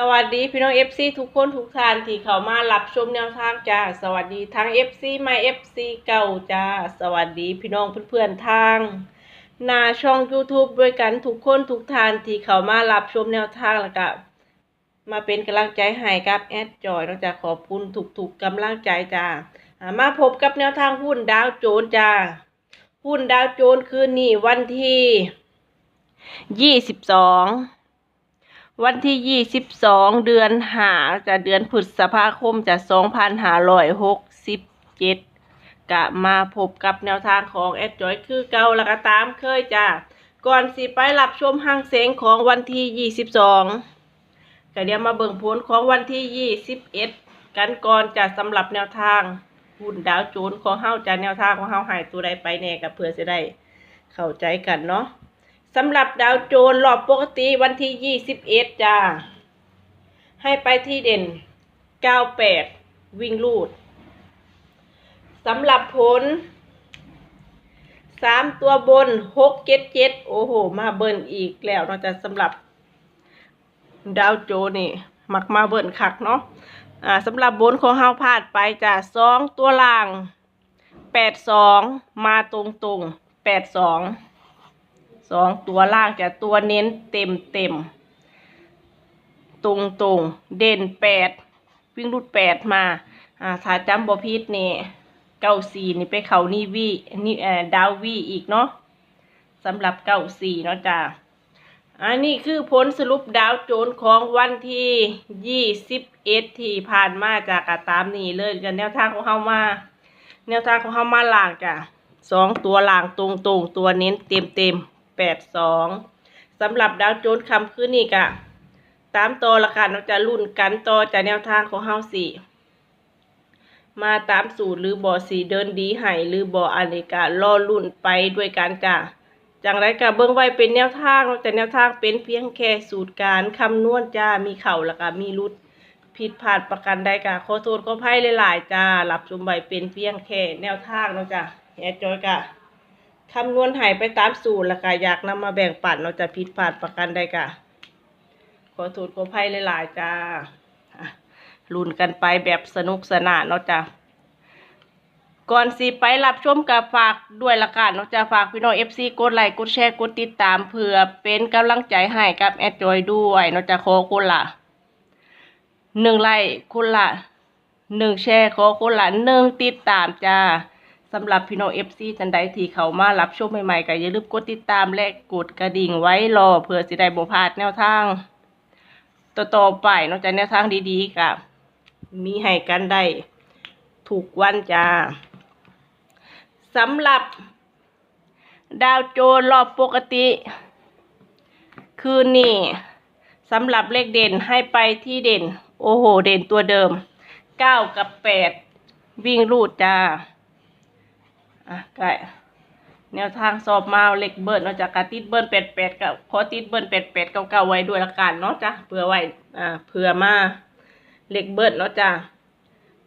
สวัสดีพี่น้องเอฟซีทุกคนทุกท่านที่เข้ามารับชมแนวทางจ้าสวัสดีทั้งเอฟซีใหม่เอฟซีเก่าจ้าสวัสดีพี่น้องเพื่อนๆทางหน้าช่อง YouTube ด้วยกันทุกคนทุกท่านที่เข้ามารับชมแนวทางแล้วก็มาเป็นกำลังใจให้กับแอดจอยนอกจากขอบคุณทุกๆกำลังใจจ้ามาพบกับแนวทางหุ้นดาวโจนจ้าหุ้นดาวโจนคืนนี้วันที่ยี่สิบสอง วันที่ยี่สิบสองเดือนหาจะเดือนพฤษภาคมจะสองพันห้าร้อยหกสิบเจ็ดกะมาพบกับแนวทางของแอดจอยคือเก่าแล้วก็ตามเคยจ้าก่อนสิไปรับชมห้างเสงของวันที่ยี่สิบสองก็เดี๋ยวมาเบิ่งผลของวันที่ยี่สิบเอ็ดกันก่อนจะสำหรับแนวทางหุ้นดาวโจนของเฮาจะแนวทางของเฮาหายตัวใดไปแน่กับเพื่อจะได้เข้าใจกันเนาะ สำหรับดาวโจนรอบปกติวันที่ 21 จ้า ให้ไปที่เด่น 98 วิ่งลูดสำหรับผล 3 ตัวบน 6 7 7 โอ้โห มาเบิ้ลอีกแล้วเนาะจะสำหรับดาวโจนนี่ มักมาเบิ้ลคักเนาะอ่าสำหรับบนของเฮาพลาดไปจ้ะสองตัวล่าง 82 มาตรงตรงๆ82 สองตัวล่างจะตัวเน้นเต็มเต็มตรงตรงเด่นแปดวิ่งรุดแปดมาอ่าถ้าจำบอพิษนี่เก้าสี่นี่ไปเขานี่วีนี่เอ่อดาววีอีกเนาะสำหรับเก้าสี่เนาะจ้าอันนี้คือผลสรุปดาวโจนของวันที่ยี่สิบเอ็ดที่ผ่านมาจากกตามนี้เลยกันแนวทางของเฮามาแนวทางของเฮามาหลางจ้ะสองตัวล่างตรงตรงๆตัวเน้นเต็มเต็ม แปดสองสำหรับดาวโจนคำคืนนี้กะตามต่อละกันเราจะรุ่นกันต่อจากแนวทางของเฮาสี่มาตามสูตรหรือบ่อสีเดินดีให้หรือบ่ออันนี้กะรอรุ่นไปด้วยกันจ้ะจังไรกะเบื้องไว้เป็นแนวทางแต่แนวทางเป็นเพียงแค่สูตรการคำนวณจ้ามีเข่าล้วก็มีรุดผิดพลาดประกันใดกะขอโทษขออภัยหลายๆจ้ารับชมใบเป็นเพียงแค่แนวทางเนาะจ้ะแอดจอยกะ คำนวณหายไปตามสูตรล้วก็อยากนำมาแบ่งปันเนาจะผิดพลาดประกันใดกะขอโทษขอภัยหลายๆจ้าลุ้นกันไปแบบสนุกสนานเนาะจ้ะก่อนสิไปรับชมกับฝากด้วยละกันเนาะจ้ะฝากพี่น้องเอฟซีกดไลค์กดแชร์กดติดตามเพื่อเป็นกำลังใจให้กับแอดจอยด้วยเนาะจ้ะขอคุณละหนึ่งไลค์คนละหนึ่งแชร์ขอคนละหนึ่งติดตามจ้า สำหรับพี่น้องเอฟซีท่านใดที่เขามารับชมใหม่ๆก็อย่าลืมกดติดตามและกดกระดิ่งไว้รอเพื่อสิได้บ่พลาดแนวทางต่อๆไปนอกจากแนวทางดีๆกับมีให้กันได้ถูกวันจ้าสำหรับ ดาวโจนรอบปกติ คืนนี้สำหรับเลขเด่นให้ไปที่เด่น โอ้โห เด่นตัวเดิมเก้ากับแปดวิ่งรูดจ้า อะไก่แนวทางสอบมาเลขเบิร์นเนาจากการติดเบิร์นแปดแปดกับขอติดเบิร์นแปดแปดเก้าเก้าไว้ด้วยละกันเนาะจ้ะเผื่อไว้อ่าเผื่อมาเลขเบิร์นเนาะจ้ะ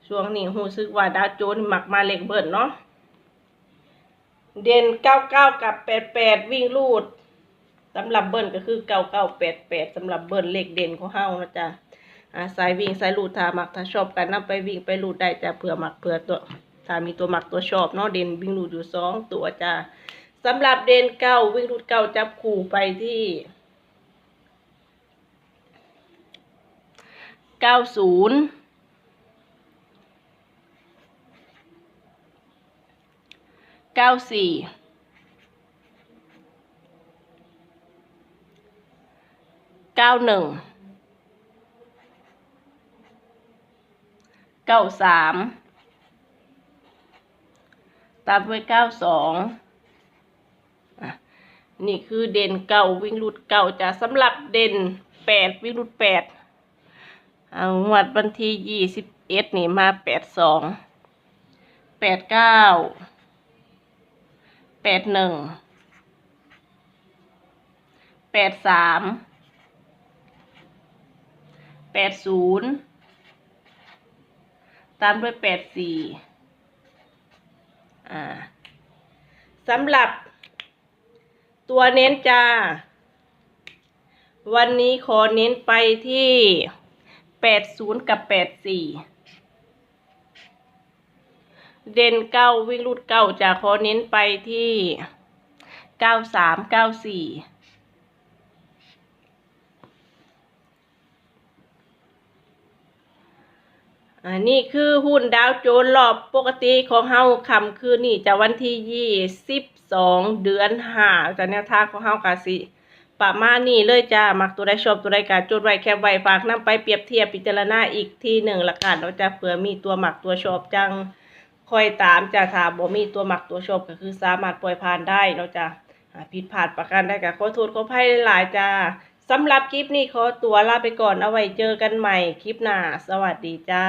ช่วงนี้หูซึกว่าดาวโจนหมักมาเลขเบิร์นเนาะเด่นเก้าเก้ากับแปดแปดวิ่งรูดสำหรับเบิ้ลก็คือเก้าเก้าแปดแปดสำหรับเบิ้ลเลขเด่นของเฮานะจ๊ะอ่าสายวิ่งสายลูดถ้ามักถ้าชอบกันนำไปวิ่งไปลูดได้จ้ะเผื่อหมักเผื่อตัว ถ้ามีตัวหมักตัวชอบเนาะเด่นวิ่งลูดอยู่สองตัวจ้ะสำหรับเด่นเก้าวิ่งลูดเก้าจับคู่ไปที่เก้าศูนย์เก้าสี่เก้าหนึ่งเก้าสาม ตามด้วยเก้าสองนี่คือเด่นเก่าวิ่งรุดเก่าจะสำหรับเด่นแปดวิ่งรุดแปดเอางวดวันที่ยี่สิบเอ็ดนี่มาแปดสองแปดเก้าแปดหนึ่งแปดสามแปดศูนย์ตามด้วยแปดสี่ อ่าสำหรับ ตัวเน้นจ้า วันนี้ขอเน้นไปที่แปดศูนย์กับแปดสี่เด่นเก้าวิ่งรูดเก้าจะขอเน้นไปที่เก้าสามเก้าสี่ อันนี้คือหุ้นดาวโจนส์รอบปกติของเฮาคำคืนนี่จะวันที่ยี่สิบสองเดือนห้าจะแนวทางของเฮากาสิประมาณนี้เลยจ้ามักตัวใดชอบตัวใดกาจดไว้แคปไว้ฝากนำไปเปรียบเทียบพิจารณาอีกทีหนึ่งละกันเราจะเผื่อมีตัวหมักตัวชอบจังคอยตามจะถามบ่มีตัวหมักตัวชอบก็คือสามารถปล่อยผ่านได้เนาจ้าอ่าผิดพลาดประกันได้กับขอโทษขออภัยหลายๆจ้า สำหรับคลิปนี้ขอตัวลาไปก่อนเอาไว้เจอกันใหม่คลิปหน้า สวัสดีจ้า